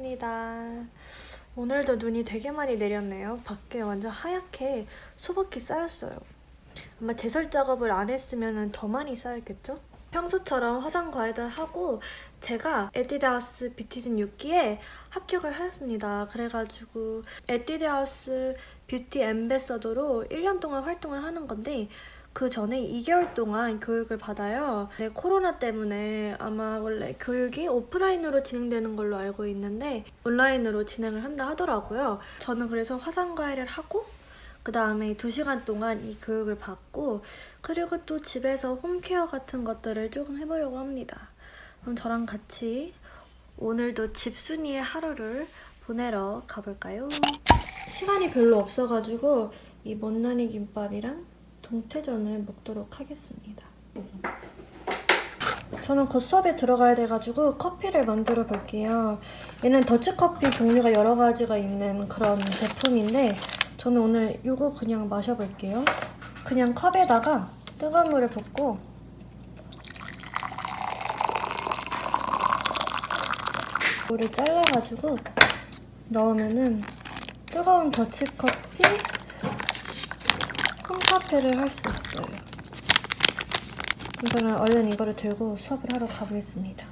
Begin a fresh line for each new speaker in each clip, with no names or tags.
시작합니다. 오늘도 눈이 되게 많이 내렸네요. 밖에 완전 하얗게 수박이 쌓였어요. 아마 제설 작업을 안 했으면 더 많이 쌓였겠죠? 평소처럼 화장 과외를 하고 제가 에뛰드하우스 뷰티즌 6기에 합격을 하였습니다. 그래가지고 에뛰드하우스 뷰티 엠베서더로 1년 동안 활동을 하는 건데 그 전에 2개월 동안 교육을 받아요. 네, 코로나 때문에 아마 원래 교육이 오프라인으로 진행되는 걸로 알고 있는데 온라인으로 진행을 한다 하더라고요. 저는 그래서 화상 과외를 하고 그 다음에 2시간 동안 이 교육을 받고 그리고 또 집에서 홈케어 같은 것들을 조금 해보려고 합니다. 그럼 저랑 같이 오늘도 집순이의 하루를 보내러 가볼까요? 시간이 별로 없어가지고 이 못난이 김밥이랑 동태전을 먹도록 하겠습니다. 저는 곧 수업에 들어가야 돼가지고 커피를 만들어 볼게요. 얘는 더치커피 종류가 여러 가지가 있는 그런 제품인데 저는 오늘 이거 그냥 마셔볼게요. 그냥 컵에다가 뜨거운 물을 붓고 물을 잘라가지고 넣으면은 뜨거운 더치커피 홈카페를 할 수 있어요. 이거는 얼른 이거를 들고 수업을 하러 가보겠습니다.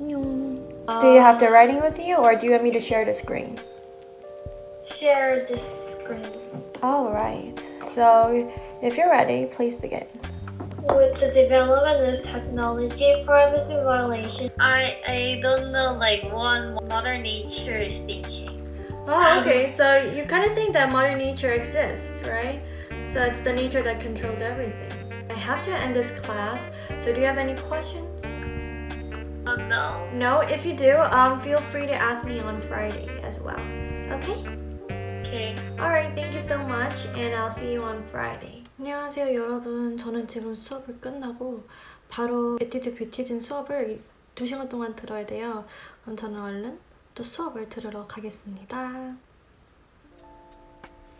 안녕. Do you have the writing with you, or do you want me to share the screen?
share the screen.
All right. So, if you're ready, please begin.
With the development of technology, privacy violation, I I don't know like what Mother Nature is thinking.
Oh, okay. So you kind of think that Mother Nature exists, right? So it's the nature that controls everything. I have to end this class. So do you have any questions?
Oh no.
No. If you do, um, feel free to ask me on Friday as well. Okay.
Okay.
Alright, thank you so much, and I'll see you on Friday. 안녕하세요, 여러분. 저는 지금 수업을 끝나고 바로 에뛰드 뷰티즌 수업을 2시간 동안 들어야 돼요. 그럼 저는 얼른 또 수업을 들으러 가겠습니다.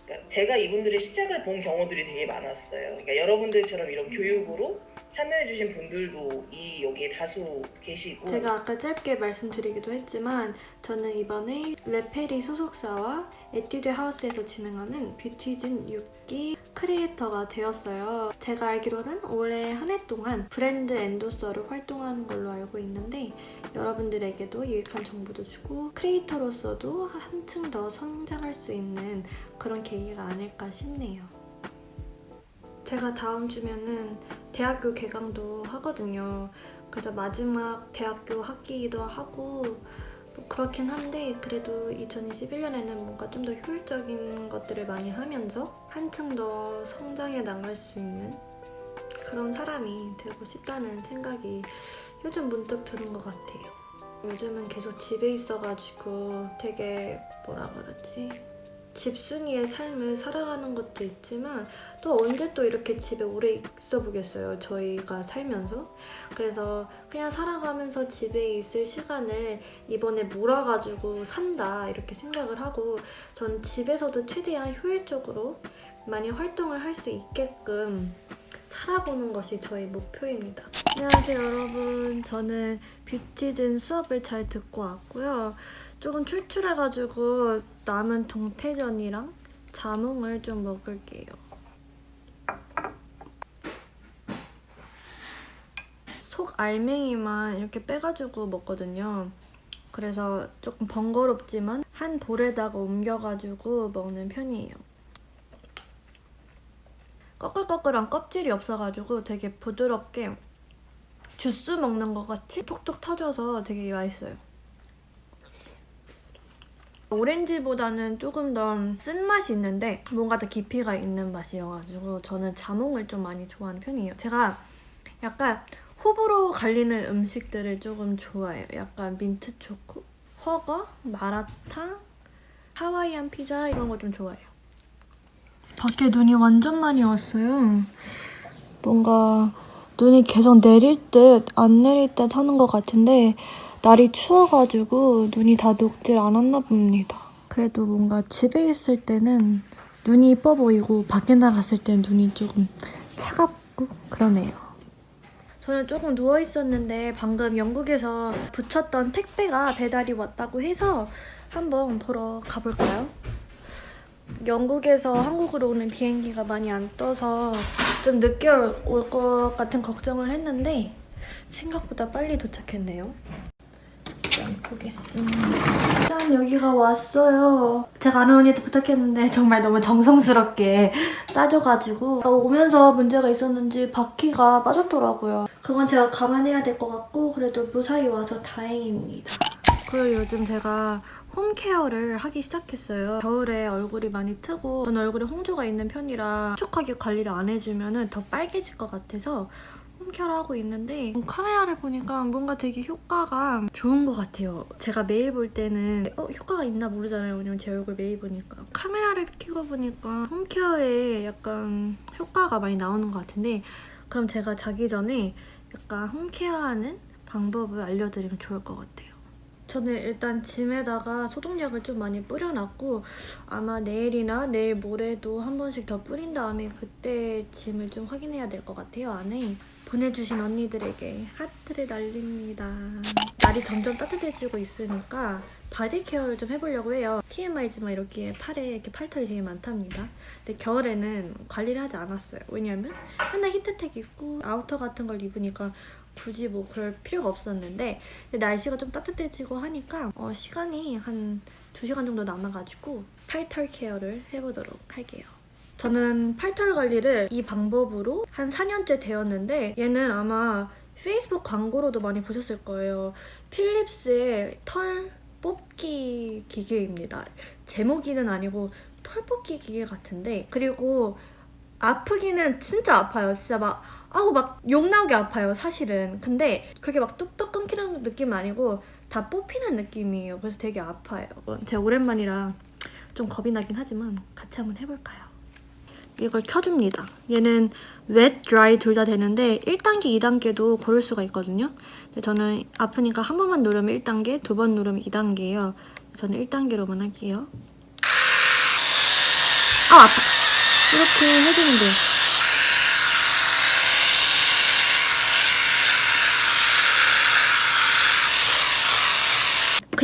그러니까 제가 이분들의 시작을 본 경우들이 되게 많았어요. 그러니까 여러분들처럼 이런 교육으로 참여해주신 분들도 이 여기에 다수 계시고
제가 아까 짧게 말씀드리기도 했지만 저는 이번에 레페리 소속사와 에뛰드 하우스에서 진행하는 뷰티즌 6기 크리에이터가 되었어요. 제가 알기로는 올해 한 해 동안 브랜드 엔도서로 활동하는 걸로 알고 있는데 여러분들에게도 유익한 정보도 주고 크리에이터로서도 한층 더 성장할 수 있는 그런 계기가 아닐까 싶네요. 제가 다음 주면은 대학교 개강도 하거든요. 그래서 마지막 대학교 학기이기도 하고 뭐 그렇긴 한데 그래도 2021년에는 뭔가 좀 더 효율적인 것들을 많이 하면서 한층 더 성장해 나갈 수 있는 그런 사람이 되고 싶다는 생각이 요즘 문득 드는 것 같아요. 요즘은 계속 집에 있어가지고 되게 뭐라 그러지? 집순이의 삶을 살아가는 것도 있지만 또 언제 또 이렇게 집에 오래 있어 보겠어요. 저희가 살면서. 그래서 그냥 살아가면서 집에 있을 시간을 이번에 몰아가지고 산다 이렇게 생각을 하고 전 집에서도 최대한 효율적으로 많이 활동을 할 수 있게끔 살아보는 것이 저희 목표입니다. 안녕하세요 여러분. 저는 뷰티즌 수업을 잘 듣고 왔고요. 조금 출출해가지고 남은 동태전이랑 자몽을 좀 먹을게요. 속 알맹이만 이렇게 빼가지고 먹거든요. 그래서 조금 번거롭지만 한 볼에다가 옮겨가지고 먹는 편이에요. 꺼끌꺼끌한 껍질이 없어가지고 되게 부드럽게 주스 먹는 것 같이 톡톡 터져서 되게 맛있어요. 오렌지보다는 조금 더 쓴맛이 있는데 뭔가 더 깊이가 있는 맛이어가지고 저는 자몽을 좀 많이 좋아하는 편이에요. 제가 약간 호불호 갈리는 음식들을 조금 좋아해요. 약간 민트 초코, 허거, 마라탕, 하와이안 피자 이런 거 좀 좋아해요. 밖에 눈이 완전 많이 왔어요. 뭔가 눈이 계속 내릴 듯 안 내릴 듯 하는 것 같은데 날이 추워가지고 눈이 다 녹질 않았나 봅니다. 그래도 뭔가 집에 있을 때는 눈이 이뻐 보이고 밖에 나갔을 땐 눈이 조금 차갑고 그러네요. 저는 조금 누워 있었는데 방금 영국에서 붙였던 택배가 배달이 왔다고 해서 한번 보러 가볼까요? 영국에서 한국으로 오는 비행기가 많이 안 떠서 좀 늦게 올 것 같은 걱정을 했는데 생각보다 빨리 도착했네요. 짠 보겠습니다. 짠 여기가 왔어요. 제가 아는 언니한테 부탁했는데 정말 너무 정성스럽게 싸줘가지고 어, 오면서 문제가 있었는지 바퀴가 빠졌더라고요. 그건 제가 감안해야 될 것 같고 그래도 무사히 와서 다행입니다. 그리고 요즘 제가 홈케어를 하기 시작했어요. 겨울에 얼굴이 많이 트고 저는 얼굴에 홍조가 있는 편이라 촉촉하게 관리를 안 해주면 더 빨개질 것 같아서 홈케어를 하고 있는데 카메라를 보니까 뭔가 되게 효과가 좋은 것 같아요. 제가 매일 볼 때는 어, 효과가 있나 모르잖아요. 왜냐면 제 얼굴 매일 보니까 카메라를 켜고 보니까 홈케어에 약간 효과가 많이 나오는 것 같은데 그럼 제가 자기 전에 약간 홈케어하는 방법을 알려드리면 좋을 것 같아요. 저는 일단 짐에다가 소독약을 좀 많이 뿌려놨고 아마 내일이나 내일 모레도 한 번씩 더 뿌린 다음에 그때 짐을 좀 확인해야 될 것 같아요 안에. 보내주신 언니들에게 하트를 날립니다. 날이 점점 따뜻해지고 있으니까 바디 케어를 좀 해보려고 해요. TMI지만 이렇게 팔에 이렇게 팔털이 되게 많답니다. 근데 겨울에는 관리를 하지 않았어요. 왜냐면 맨날 히트텍 입고 아우터 같은 걸 입으니까 굳이 뭐 그럴 필요가 없었는데 날씨가 좀 따뜻해지고 하니까 어, 시간이 한 2시간 정도 남아가지고 팔털 케어를 해보도록 할게요. 저는 팔털 관리를 이 방법으로 한 4년째 되었는데 얘는 아마 페이스북 광고로도 많이 보셨을 거예요. 필립스의 털 뽑기 기계입니다. 제목이는 아니고 털 뽑기 기계 같은데 그리고 아프기는 진짜 아파요. 진짜 막 아우 막 욕 나오게 아파요 사실은. 근데 그렇게 막 뚝뚝 끊기는 느낌은 아니고 다 뽑히는 느낌이에요. 그래서 되게 아파요. 제가 오랜만이라 좀 겁이 나긴 하지만 같이 한번 해볼까요? 이걸 켜줍니다. 얘는 wet, dry 둘 다 되는데 1단계, 2단계도 고를 수가 있거든요. 근데 저는 아프니까 한 번만 누르면 1단계, 두 번 누르면 2단계예요. 저는 1단계로만 할게요. 아 아파. 이렇게 해주면 돼요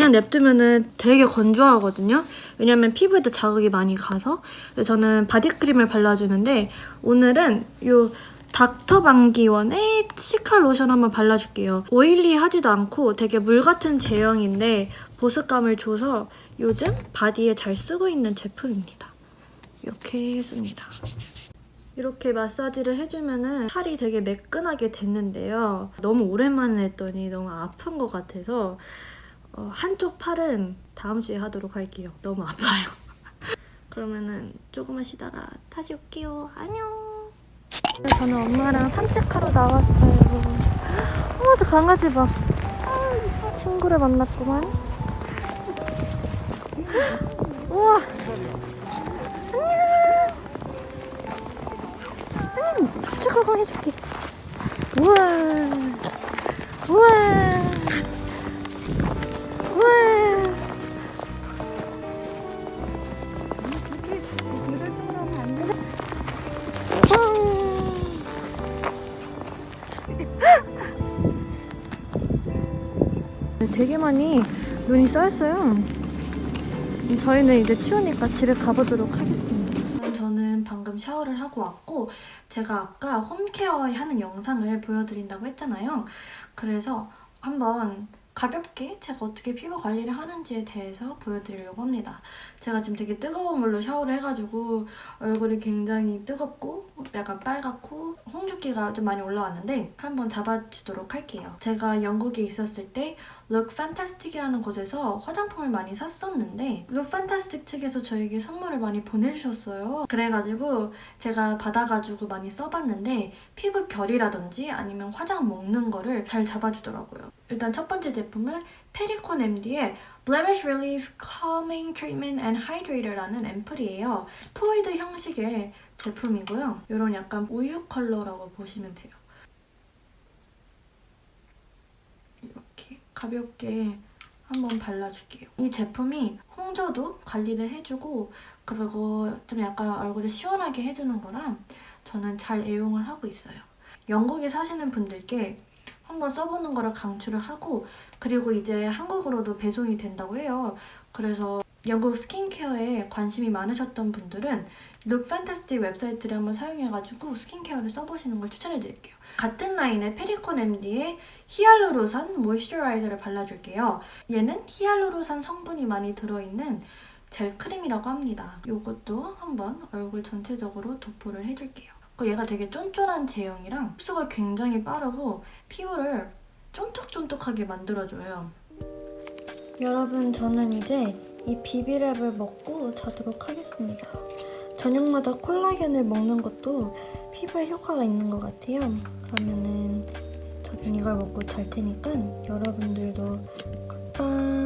그냥 냅두면은 되게 건조하거든요. 왜냐면 피부에도 자극이 많이 가서. 그래서 저는 바디크림을 발라주는데 오늘은 요 닥터 방기원의 시카 로션 한번 발라줄게요. 오일리하지도 않고 되게 물 같은 제형인데 보습감을 줘서 요즘 바디에 잘 쓰고 있는 제품입니다. 이렇게 했습니다. 이렇게 마사지를 해주면은 팔이 되게 매끈하게 됐는데요. 너무 오랜만에 했더니 너무 아픈 것 같아서 어, 한쪽 팔은 다음 주에 하도록 할게요. 너무 아파요. 그러면은 조금만 쉬다가 다시 올게요. 안녕. 저는 엄마랑 산책하러 나왔어요. 어머, 저 강아지 봐. 아, 친구를 만났구만. 우와. 안녕. 안녕. 축하고 해줄게. 우와. 우와. 우와. 되게 많이 눈이 쌓였어요. 저희는 이제 추우니까 집에 가보도록 하겠습니다. 저는 방금 샤워를 하고 왔고 제가 아까 홈케어 하는 영상을 보여드린다고 했잖아요. 그래서 한번 가볍게 제가 어떻게 피부 관리를 하는지에 대해서 보여드리려고 합니다. 제가 지금 되게 뜨거운 물로 샤워를 해가지고 얼굴이 굉장히 뜨겁고 약간 빨갛고 홍조기가 좀 많이 올라왔는데 한번 잡아주도록 할게요. 제가 영국에 있었을 때 Look Fantastic이라는 곳에서 화장품을 많이 샀었는데 Look Fantastic 측에서 저에게 선물을 많이 보내주셨어요. 그래가지고 제가 받아가지고 많이 써봤는데 피부 결이라든지 아니면 화장 먹는 거를 잘 잡아주더라고요. 일단 첫 번째 제품은 페리콘 MD의 Blemish Relief Calming Treatment and Hydrator라는 앰플이에요. 스포이드 형식의 제품이고요. 이런 약간 우유 컬러라고 보시면 돼요. 이렇게 가볍게 한번 발라줄게요. 이 제품이 홍조도 관리를 해주고 그리고 좀 약간 얼굴을 시원하게 해주는 거라 저는 잘 애용을 하고 있어요. 영국에 사시는 분들께 한번 써보는 거를 강추를 하고 그리고 이제 한국으로도 배송이 된다고 해요. 그래서 영국 스킨케어에 관심이 많으셨던 분들은 룩 판타스틱 웹사이트를 한번 사용해가지고 스킨케어를 써보시는 걸 추천해드릴게요. 같은 라인의 페리콘 MD의 히알루로산 모이스처라이저를 발라줄게요. 얘는 히알루로산 성분이 많이 들어있는 젤 크림이라고 합니다. 이것도 한번 얼굴 전체적으로 도포를 해줄게요. 어, 얘가 되게 쫀쫀한 제형이랑 흡수가 굉장히 빠르고 피부를 쫀득쫀득하게 만들어줘요. 여러분 저는 이제 이 비비랩을 먹고 자도록 하겠습니다. 저녁마다 콜라겐을 먹는 것도 피부에 효과가 있는 것 같아요. 그러면은 저는 이걸 먹고 잘 테니까 여러분들도 굿바이